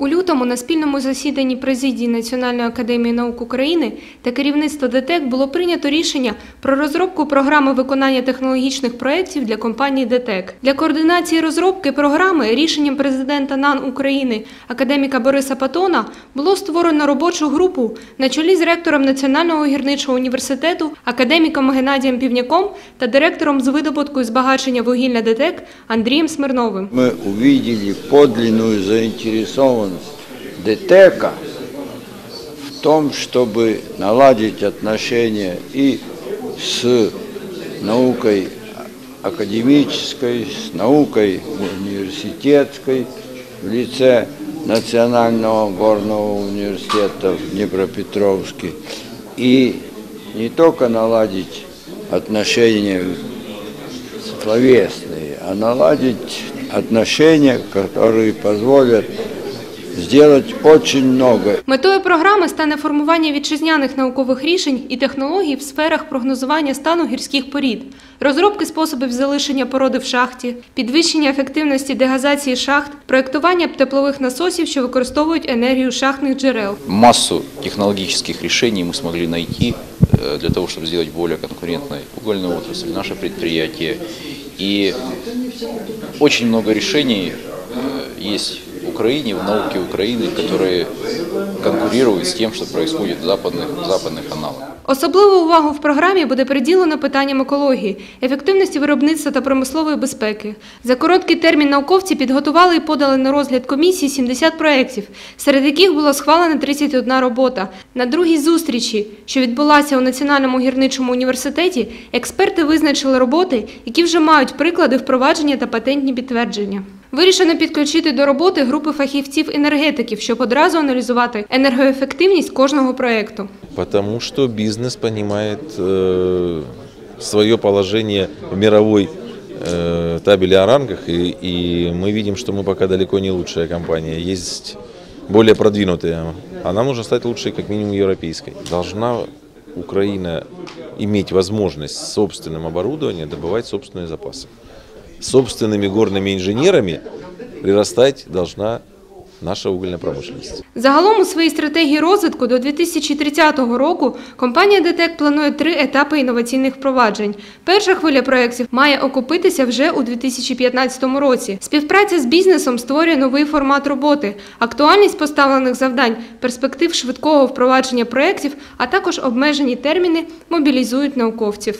У лютому на спільному засіданні президії Національної академії наук України та керівництва ДТЕК було прийнято рішення про розробку програми виконання технологічних проєктів для компанії ДТЕК. Для координації розробки програми рішенням президента НАН України академіка Бориса Патона було створено робочу групу на чолі з ректором Національного гірничого університету, академіком Геннадієм Півняком та директором з видобутку і збагачення вугілля ДТЕК Андрієм Смирновим. мы увидели подлинную заинтересованность ДТЭКа в том, чтобы наладить отношения и с наукой академической, с наукой университетской в лице Национального горного университета в Днепропетровске. И не только наладить отношения словесные, а наладить отношения, которые позволят сделать очень много. Метою програми стане формування вітчизняних наукових рішень і технологій в сферах прогнозування стану гірських порід, розробки способів залишення породи в шахті, підвищення ефективності дегазації шахт, проєктування теплових насосів, що використовують енергію шахтних джерел. Массу технологических решений мы смогли найти э, для того, чтобы сделать более конкурентной угольную отрасль, наше предприятие. И очень много решений э, есть в Украине, в науке Украины, которые конкурируют с тем, что происходит в западных, в западных аналогах. Особливу увагу в програмі буде приділено питанням екології, ефективності виробництва та промислової безпеки. За короткий термін науковці підготували і подали на розгляд комісії 70 проєктів, серед яких було схвалено 31 робота. На другій зустрічі, що відбулася у Національному гірничому університеті, експерти визначили роботи, які вже мають приклади впровадження та патентні підтвердження. Вирішено підключити до роботи групи фахівців-енергетиків, щоб одразу аналізувати енергоефективність кожного проєкту. Потому что бизнес понимает э, свое положение в мировой э, табели о рангах, и, и мы видим, что мы пока далеко не лучшая компания. Есть более продвинутые, а нам нужно стать лучшей, как минимум, европейской. Должна Украина иметь возможность с собственным оборудованием добывать собственные запасы. Собственными горными инженерами прирастать должна наша угольная промышленность. Загалом у своїй стратегії розвитку до 2030 року компанія ДТЕК планує три етапи інноваційних впроваджень. Перша хвиля проєктів має окупитися вже у 2015 році. Співпраця з бізнесом створює новий формат роботи, актуальність поставлених завдань, перспектив швидкого впровадження проєктів, а також обмежені терміни мобілізують науковців.